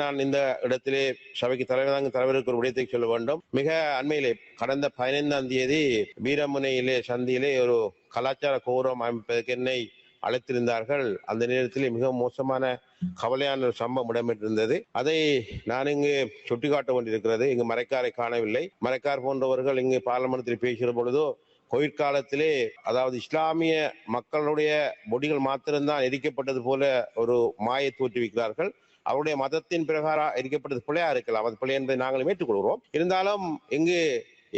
நான் இந்த இடத்திலே சபைக்கு தலைவர் தலைவருக்கு ஒரு விடயத்தை சொல்ல வேண்டும். மிக அண்மையிலே கடந்த பதினைந்தாம் தேதி வீரமுனையிலே சந்தியிலே ஒரு கலாச்சார கௌரவம் அமைப்பதற்கு என்னை அழைத்திருந்தார்கள். அந்த நேரத்தில் மிக மோசமான கவலையான ஒரு சம்பவம் இடம்பெற்றிருந்தது. அதை நான் இங்கு சுட்டிக்காட்ட வேண்டியிருக்கிறது. இங்கு மறைக்காரை காணவில்லை. மறைக்கார் போன்றவர்கள் இங்கு பாராளுமன்றத்தில் பேசுகிற பொழுதோ கோவிட் காலத்திலே அதாவது இஸ்லாமிய மக்களுடைய பொடிகள் மாத்திரம்தான் எரிக்கப்பட்டது போல ஒரு மாயை தோற்றுவிக்கிறார்கள். அவருடைய மதத்தின் பிரகாரம் எரிக்கப்பட்டது பிள்ளையா இருக்கலாம். அது பிள்ளை என்பதை நாங்கள் ஏற்றுக்கொள்கிறோம். இருந்தாலும் இங்கு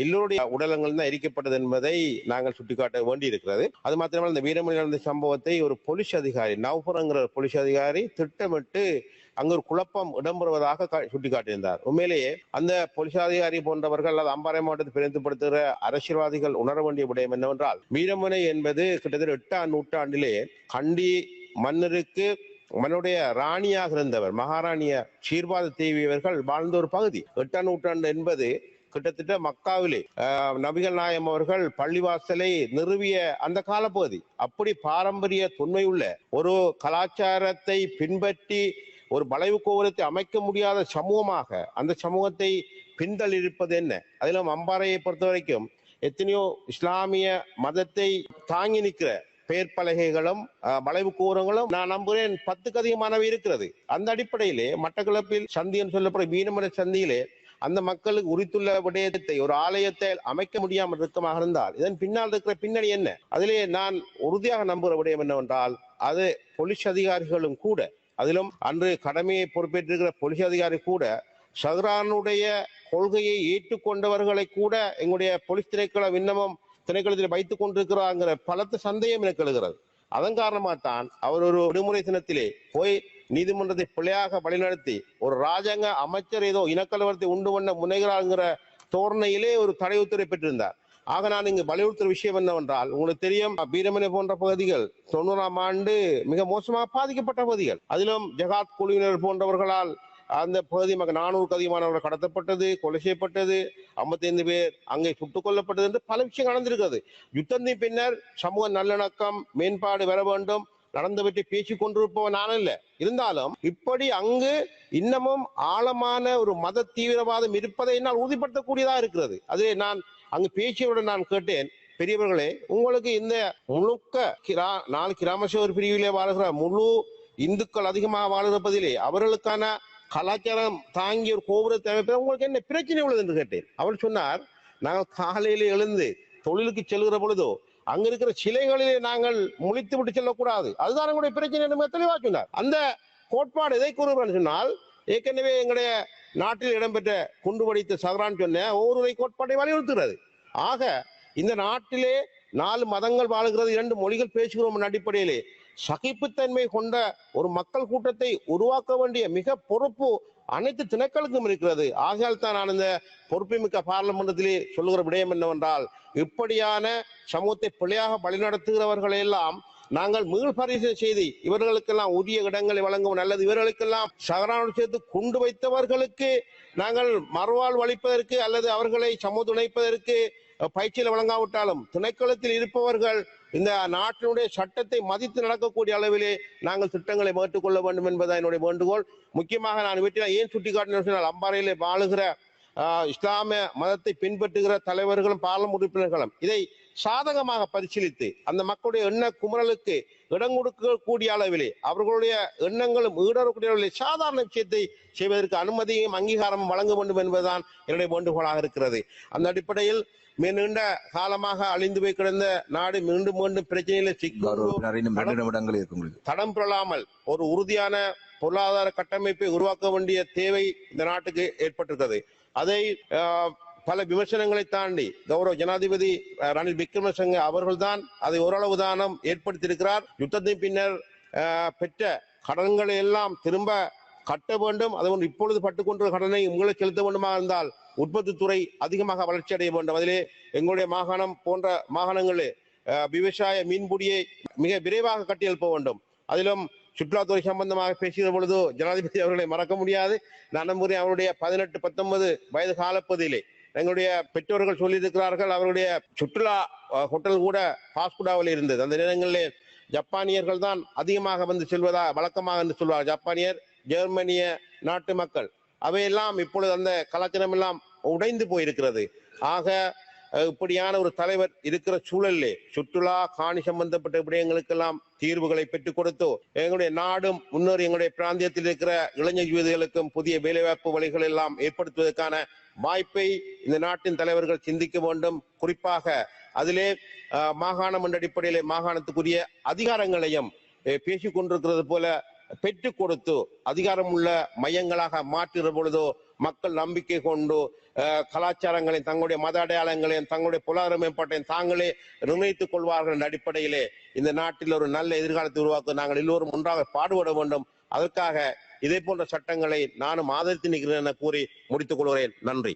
எல்லோருடைய உடலங்கள் தான் எரிக்கப்பட்டது என்பதை நாங்கள் சுட்டிக்காட்ட வேண்டி இருக்கிறது அது மாத்திரமல்ல இந்த வீரமணி நடந்த சம்பவத்தை ஒரு போலீஸ் அதிகாரி நவ்புரங்கிற போலீஸ் அதிகாரி திட்டமிட்டு அங்கு ஒரு குழப்பம் இடம்பெறுவதாக சுட்டிக்காட்டியிருந்தார். உண்மையிலேயே அந்த போலீஸ் அதிகாரி போன்றவர்கள் அல்லது அம்பாறை மாவட்டத்தை பிரிந்துபடுத்துகிற அரசியல்வாதிகள் உணர வேண்டிய விடயம் என்னவென்றால் வீரமுனை என்பது கிட்டத்தட்ட எட்டாம் நூற்றாண்டிலே கண்டி மன்னருக்கு மன்னுடைய ராணியாக இருந்தவர் மகாராணிய சீர்வாத தேவி அவர்கள் வாழ்ந்த ஒரு பகுதி. எட்டாம் நூற்றாண்டு என்பது கிட்டத்தட்ட மக்காவிலே நபிகள் நாயம் அவர்கள் பள்ளிவாசலை நிறுவிய அந்த காலப்பகுதி. அப்படி பாரம்பரிய தொன்மை உள்ள ஒரு கலாச்சாரத்தை பின்பற்றி ஒரு வளைவு கோபுரத்தை அமைக்க முடியாத சமூகமாக அந்த சமூகத்தை பின்தளிப்பது என்ன? அதிலும் அம்பாறையை பொறுத்த வரைக்கும் எத்தனையோ இஸ்லாமிய மதத்தை தாங்கி நிற்கிற பெயர் பலகைகளும் வளைவு கூறங்களும் நான் நம்புகிறேன் பத்துக்கு அதிகமானவை இருக்கிறது. அந்த அடிப்படையிலே மட்டக்களப்பில் சந்தி என்று சொல்லப்படும் மீனமர சந்தியிலே அந்த மக்களுக்கு உரித்துள்ள விடயத்தை ஒரு ஆலயத்தை அமைக்க முடியாமல் இருக்கமாக இருந்தால் இதன் பின்னால் இருக்கிற பின்னணி என்ன? அதிலே நான் உறுதியாக நம்புகிற விடயம் என்னவென்றால் அது போலீஸ் அதிகாரிகளும் கூட அதிலும் அன்று கடமையை பொறுப்பேற்றிருக்கிற போலீஸ் அதிகாரி கூட சஹ்ரானுடைய கொள்கையை ஏற்றுக்கொண்டவர்களை கூட எங்களுடைய போலீஸ் திணைக்கள விண்ணப்பம் திணைக்களத்தில் வைத்துக் கொண்டிருக்கிறாங்கிற பலத்த சந்தேகம் எனக்கு எழுகிறது. அதன் காரணமாக தான் அவர் ஒரு விடுமுறை தினத்திலே போய் நீதிமன்றத்தை பிழையாக வழிநடத்தி ஒரு ராஜாங்க அமைச்சர் ஏதோ இனக்கலவரத்தை உண்டு பண்ண முனைகிறாங்கிற தோரணையிலே ஒரு தடை உத்தரவை பெற்றிருந்தார். ஆக நான் இங்கு வலியுறுத்துற விஷயம் என்னவென்றால் உங்களுக்கு தெரியும் பீரமனை போன்ற பகுதிகள் தொண்ணூறாம் ஆண்டு மிக மோசமாக பாதிக்கப்பட்ட பகுதிகள். அதிலும் ஜகாத் குழுவினர் போன்றவர்களால் அந்த பகுதி மக்கள் நானூறுக்கு அதிகமானவர்கள் கடத்தப்பட்டது கொலை செய்யப்பட்டது ஐம்பத்தைந்து பேர் அங்கே சுட்டுக் கொல்லப்பட்டது என்று பல விஷயம் நடந்திருக்கிறது. யுத்தத்தின் பின்னர் சமூக நல்லிணக்கம் மேம்பாடு வர வேண்டும் நடந்தவற்றை பேசிக் கொண்டிருப்பவன் நான் இல்லை இருந்தாலும் இப்படி அங்கு இன்னமும் ஆழமான ஒரு மத தீவிரவாதம் இருப்பதை என்னால் உறுதிப்படுத்தக்கூடியதா இருக்கிறது. அதிலே நான் அங்கு பேசியவுடன் நான் கேட்டேன். பெரியவர்களே உங்களுக்கு இந்த முழுக்க கிரா நாலு கிராம சேவர் பிரிவிலே வாழ்கிற முழு இந்துக்கள் அதிகமாக வாழ்கிற பதிலே அவர்களுக்கான கலாச்சாரம் தாங்கிய ஒரு கோபுரத்தை அமைப்பது உங்களுக்கு என்ன பிரச்சனை உள்ளது என்று கேட்டேன். அவர் சொன்னார் நாங்கள் காலையில எழுந்து தொழிலுக்கு செல்கிற பொழுதோ அங்க இருக்கிற சிலைகளிலே நாங்கள் முழித்து விட்டு செல்லக்கூடாது. அதுதான் எங்களுடைய பிரச்சனை என்று தெளிவா தெளிவாக சொன்னார். அந்த கோட்பாடு எதை கூறுகிறேன் சொன்னால் ஏற்கனவே எங்களுடைய நாட்டில் இடம்பெற்ற குண்டு வடித்த சகரான் சொன்ன ஒவ்வொருவரை கோட்பாட்டை வலியுறுத்துகிறது. ஆக இந்த நாட்டிலே நாலு மதங்கள் வாழுகிறது இரண்டு மொழிகள் பேசுகிறோம் அடிப்படையிலே சகிப்புத்தன்மை கொண்ட ஒரு மக்கள் கூட்டத்தை உருவாக்க வேண்டிய மிக பொறுப்பு அனைத்து திணைக்களுக்கும் இருக்கிறது. ஆகையால் தான் நான் இந்த பொறுப்புமிக்க பாராளுமன்றத்திலே சொல்லுகிற விடயம் என்னவென்றால் இப்படியான சமூகத்தை பிழையாக வழிநடத்துகிறவர்களை எல்லாம் நாங்கள் மீள் பரிசீலனை செய்து இவர்களுக்கெல்லாம் உரிய இடங்களை வழங்கவும் நல்லது இவர்களுக்கெல்லாம் சகரானோடு சேர்த்து கொண்டு வைத்தவர்களுக்கு நாங்கள் மறுவாழ்வு அளிப்பதற்கு அல்லது அவர்களை சமூக இணைப்பதற்கு பயிற்சியில் வழங்காவிட்டாலும் திணைக்களத்தில் இருப்பவர்கள் இந்த நாட்டினுடைய சட்டத்தை மதித்து நடக்கக்கூடிய அளவிலே நாங்கள் திட்டங்களை மேற்றுக்கொள்ள வேண்டும் என்பதுதான் என்னுடைய வேண்டுகோள். முக்கியமாக நான் வீட்டில் ஏன் சுட்டிக்காட்டினேன் சொன்னால் அம்பாறையிலே வாழுகிற இஸ்லாமிய மதத்தை பின்பற்றுகிற தலைவர்களும் பாலம் உறுப்பினர்களும் இதை சாதகமாக பரிசீலித்து அந்த மக்களுடைய எண்ண குமரலுக்கு இடம் கொடுக்கக்கூடிய அளவிலே அவர்களுடைய எண்ணங்களும் ஈடறக்கூடிய அளவிலே சாதாரண விஷயத்தை செய்வதற்கு அனுமதியும் அங்கீகாரமும் வழங்க வேண்டும் என்பதுதான் என்னுடைய வேண்டுகோளாக இருக்கிறது. அந்த அடிப்படையில் மிக நீண்ட காலமாக அழிந்து போய் கிடந்த நாடு மீண்டும் மீண்டும் பிரச்சனையில கௌரவ சிக்கி உறுப்பினர் இன்னும் ரெண்டு நிமிடங்கள் இருக்கு உங்களுக்கு தடம் புரளாமல் ஒரு உறுதியான பொருளாதார கட்டமைப்பை உருவாக்க வேண்டிய தேவை இந்த நாட்டுக்கு ஏற்பட்டிருக்கிறது. அதை பல விமர்சனங்களை தாண்டி கௌரவ ஜனாதிபதி ரணில் விக்ரமசிங்க அவர்கள்தான் அதை ஓரளவு தானம் ஏற்படுத்தியிருக்கிறார். யுத்தத்தின் பின்னர் பெற்ற கடன்களை எல்லாம் திரும்ப கட்ட வேண்டும். அதுபோன்று இப்பொழுது பட்டுக்கொண்ட கடனை உங்களுக்கு செலுத்த வேண்டுமா இருந்தால் உற்பத்தி துறை அதிகமாக வளர்ச்சி அடைய வேண்டும். அதிலே எங்களுடைய மாகாணம் போன்ற மாகாணங்களில் விவசாய மீன்பிடியை மிக விரைவாக கட்டியெழுப்ப வேண்டும். அதிலும் சுற்றுலாத்துறை சம்பந்தமாக பேசுகிற பொழுது ஜனாதிபதி அவர்களை மறக்க முடியாது. நான் நம்புகிறேன் அவருடைய பதினெட்டு பத்தொன்பது வயது காலப்பகுதியிலே எங்களுடைய பெற்றோர்கள் சொல்லியிருக்கிறார்கள் அவருடைய சுற்றுலா ஹோட்டல் கூட பாஸ்குடாவில் இருந்தது. அந்த நேரங்களிலே ஜப்பானியர்கள் தான் அதிகமாக வந்து செல்வதா வழக்கமாக என்று சொல்வார் ஜப்பானியர் ஜெர்மனிய நாட்டு மக்கள். அவையெல்லாம் இப்பொழுது அந்த கலாச்சாரம் எல்லாம் உடைந்து போயிருக்கிறது. ஆக இப்படியான ஒரு தலைவர் இருக்கிற சூழலிலே சுற்றுலா காணி சம்பந்தப்பட்ட விடயங்களுக்கெல்லாம் தீர்வுகளை பெற்றுக் கொடுத்தோ எங்களுடைய நாடும் முன்னோர் எங்களுடைய பிராந்தியத்தில் இருக்கிற இளைஞர் யுவதிகளுக்கும் புதிய வேலைவாய்ப்பு வழிகள் எல்லாம் ஏற்படுத்துவதற்கான வாய்ப்பை இந்த நாட்டின் தலைவர்கள் சிந்திக்க வேண்டும். குறிப்பாக அதிலே மாகாணம் என்ற அடிப்படையிலே மாகாணத்துக்குரிய அதிகாரங்களையும் பேசிக் கொண்டிருக்கிறது போல பெற்றுக் கொடுத்து அதிகாரமுள்ள மையங்களாக மாற்றுகிற பொழுதோ மக்கள் நம்பிக்கை கொண்டு அஹ், கலாச்சாரங்களையும் தங்களுடைய மத அடையாளங்களையும் தங்களுடைய பொருளாதார மேம்பாட்டையும் தாங்களே நிர்ணயித்துக் கொள்வார்கள் என்ற அடிப்படையிலே இந்த நாட்டில் ஒரு நல்ல எதிர்காலத்தை உருவாக்க நாங்கள் எல்லோரும் ஒன்றாக பாடுபட வேண்டும். அதற்காக இதே போன்ற சட்டங்களை நானும் ஆதரித்து நிற்கிறேன் என கூறி முடித்துக் கொள்கிறேன். நன்றி.